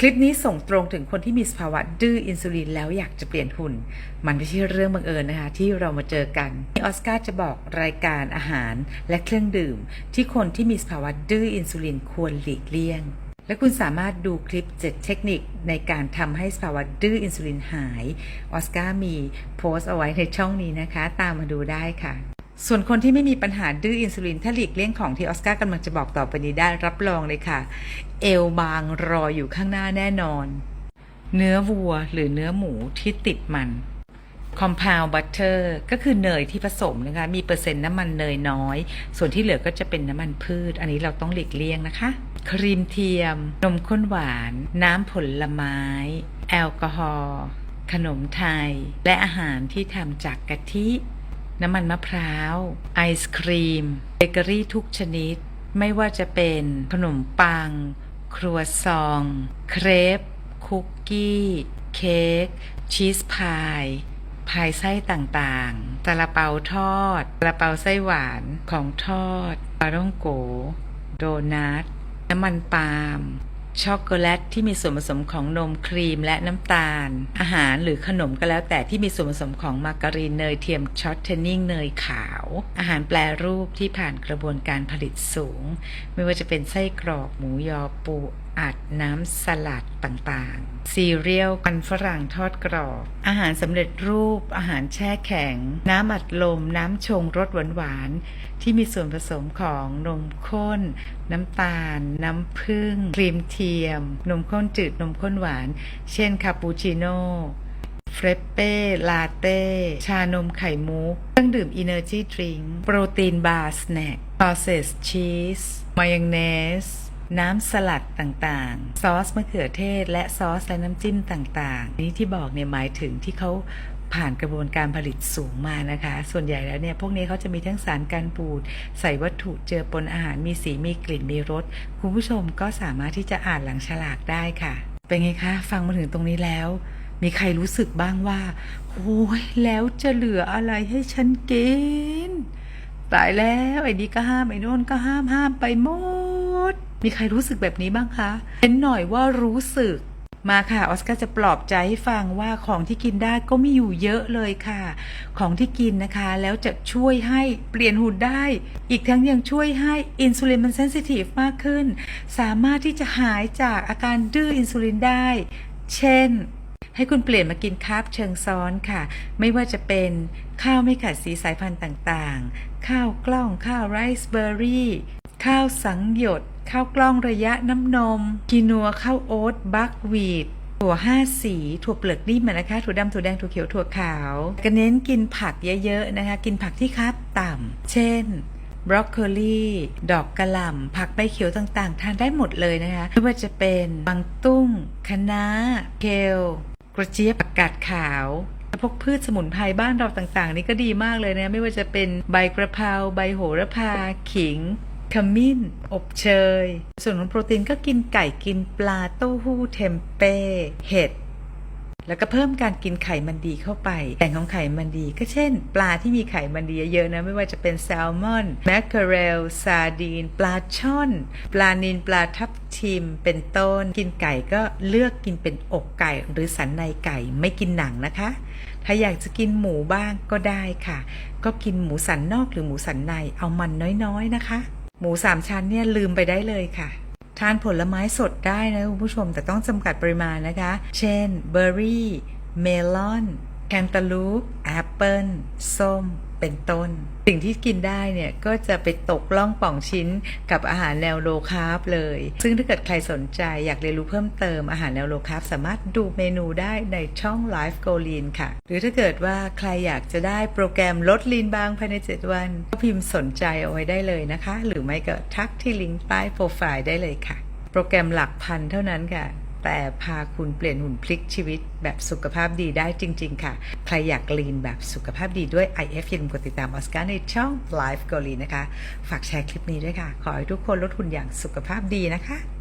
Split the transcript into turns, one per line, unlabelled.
คลิปนี้ส่งตรงถึงคนที่มีสภาวะดื้ออินซูลินแล้วอยากจะเปลี่ยนหุ่น มันไม่ใช่เรื่องบังเอิญนะคะ ที่เรามาเจอกันออสการ์จะบอกรายการอาหารและเครื่องดื่ม ที่คนที่มีสภาวะดื้ออินซูลินควรหลีกเลี่ยง และคุณสามารถดูคลิป 7 เทคนิคในการทำให้สภาวะดื้ออินซูลินหาย ออสการ์มีโพสต์เอาไว้ในช่องนี้นะคะ ตามมาดูได้ค่ะ ส่วนคนที่ไม่มีปัญหาดื้ออินซูลินถ้าหลีกเลี่ยงของที่ออสการ์กำลังจะบอกต่อไปนี้ได้รับรองเลยค่ะ เอวบางรออยู่ข้างหน้าแน่นอน เนื้อวัวหรือเนื้อหมูที่ติดมัน compound butter ก็คือเนยที่ผสมนะคะ มีเปอร์เซ็นต์น้ำมันเนยน้อย ส่วนที่เหลือก็จะเป็นน้ำมันพืช อันนี้เราต้องหลีกเลี่ยงนะคะ ครีมเทียม นมข้นหวาน น้ำผลไม้ แอลกอฮอล์ ขนมไทย และอาหารที่ทำจากกะทิ น้ำมันมะพร้าว ไอศครีม เบเกอรี่ทุกชนิด ไม่ว่าจะเป็นขนมปัง ครัวซอง เครป คุกกี้ เค้ก ชีสพาย พายไส้ต่างๆตะลาเปาทอดตะลาเปาไส้หวาน ของทอดปาร่องโก โดนัท น้ำมันปาล์ม ช็อกโกแลตที่มีส่วนผสมของนมครีมและน้ำตาล อาหารหรือขนมก็แล้วแต่ที่มีส่วนผสมของมาการีนเนยเทียมช็อตเทนนิ่งเนยขาว อาหารแปรรูปที่ผ่านกระบวนการผลิตสูง ไม่ว่าจะเป็นไส้กรอกหมูยอปู อัดน้ำสลัดต่างๆ ซีเรียลกันฝรั่งทอดกรอบ อาหารสำเร็จรูป อาหารแช่แข็ง น้ำอัดลม น้ำชงรสหวานๆ ที่มีส่วนผสมของนมข้น น้ำตาล น้ำผึ้ง ครีมเทียม นมข้นจืด นมข้นหวาน เช่น คาปูชิโน่เฟรปเป้ ลาเต้ ชานมไข่มุก เครื่องดื่ม Energy Drink โปรตีนบาร์สแน็ค processed cheese มายองเนส น้ำสลัดต่างๆ ซอสมะเขือเทศ และซอสและน้ำจิ้มต่างๆ นี้ที่บอกเนี่ยหมายถึงที่เขาผ่านกระบวนการผลิตสูงมานะคะ ส่วนใหญ่แล้วเนี่ย พวกนี้เขาจะมีทั้งสารการบูด ใส่วัตถุเจือปนอาหาร มีสีมีกลิ่นมีรส คุณผู้ชมก็สามารถที่จะอ่านหลังฉลากได้ค่ะ เป็นไงคะ ฟังมาถึงตรงนี้แล้ว มีใครรู้สึกบ้างว่า โอ้ยแล้วจะเหลืออะไรให้ฉันกิน ตายแล้วไอ้นี่ก็ห้ามไอ้โน่นก็ห้ามห้ามไปหมด ด มีใครรู้สึกแบบนี้บ้างคะเห็นหน่อยว่ารู้สึกมาค่ะออสการ์จะปลอบใจให้ฟังว่าของที่กินได้ก็มีอยู่เยอะเลยค่ะ ของที่กินนะคะ แล้วจะช่วยให้เปลี่ยนหุ่นได้ อีกทั้งยังช่วยให้อินซูลินมันเซนซิทีฟมากขึ้น สามารถที่จะหายจากอาการดื้ออินซูลินได้ เช่น ให้คุณเปลี่ยนมากินคาร์บเชิงซ้อนค่ะ ไม่ว่าจะเป็นข้าวไม่ขัดสีสายพันธุ์ต่างๆ ข้าวกล้องข้าวไรซ์เบอร์รี่ข้าวสังหยด ข้าวกล้องระยะน้ำนมกีนัวข้าวโอ๊ตบัควีดถั่วห้าสี ถั่วเปลือกนิ่มนะคะ ถั่วดำถั่วแดงถั่วเขียวถั่วขาวก็เน้นกินผักเยอะๆนะคะ กินผักที่คาบต่ำเช่นบรอกโคลีดอกกระหล่ำผักใบเขียวต่างๆ ทานได้หมดเลยนะคะ ไม่ว่าจะเป็นบางตุ้งคะน้าเคลกระเจี๊ยบผักกาดขาวพวกพืชสมุนไพรบ้านเราต่างๆ นี่ก็ดีมากเลยนะ ไม่ว่าจะเป็นใบกระเพราใบโหระพาขิง ขมิ้น อบเชย ส่วนของโปรตีนก็กินไก่กินปลาเต้าหู้เทมเป้เห็ดแล้วก็เพิ่มการกินไขมันดีเข้าไปแต่งของไขมันดี ก็เช่น ปลาที่มีไขมันดีเยอะๆนะ ไม่ว่าจะเป็นแซลมอนแมคเคอเรล ซาดีน ปลาช่อน ปลานินปลาทับทิม เป็นต้น กินไก่ก็เลือกกินเป็นอกไก่หรือสันในไก่ไม่กินหนังนะคะ ถ้าอยากจะกินหมูบ้างก็ได้ค่ะ ก็กินหมูสันนอกหรือหมูสันในเอามันน้อยๆนะคะ หมูสามชั้นเนี่ยลืมไปได้เลยค่ะ ทานผลไม้สดได้นะคุณผู้ชมแต่ต้องจำกัดปริมาณนะคะ เช่นเบอร์รี่ เมลอน แคนตาลูปแอปเปิลส้ม เป็นต้น สิ่งที่กินได้เนี่ย ก็จะไปตกล่องป่องชิ้นกับอาหารแนวโลคาร์บเลย ซึ่งถ้าเกิดใครสนใจอยากเรียนรู้เพิ่มเติมอาหารแนวโลคาร์บสามารถดูเมนูได้ในช่อง Life g o l e a n ค่ะ หรือถ้าเกิดว่าใครอยากจะได้โปรแกรมลดลีนบางภายใน 7 วัน ก็พิมพ์สนใจเอาไว้ได้เลยนะคะ หรือไม่ก็ทักที่ลิงก์ใต้โปรไฟล์ได้เลยค่ะ โปรแกรมหลักพันเท่านั้นค่ะ แต่พาคุณเปลี่ยนหุ่นพลิกชีวิตแบบสุขภาพดีได้จริง ๆ ค่ะ ใครอยากลีนแบบสุขภาพดีด้วย IF อย่าลืมกดติดตามออสการ์ในช่อง Life g o l i นะคะ ฝากแชร์คลิปนี้ด้วยค่ะ ขอให้ทุกคนลดหุ่นอย่างสุขภาพดีนะคะ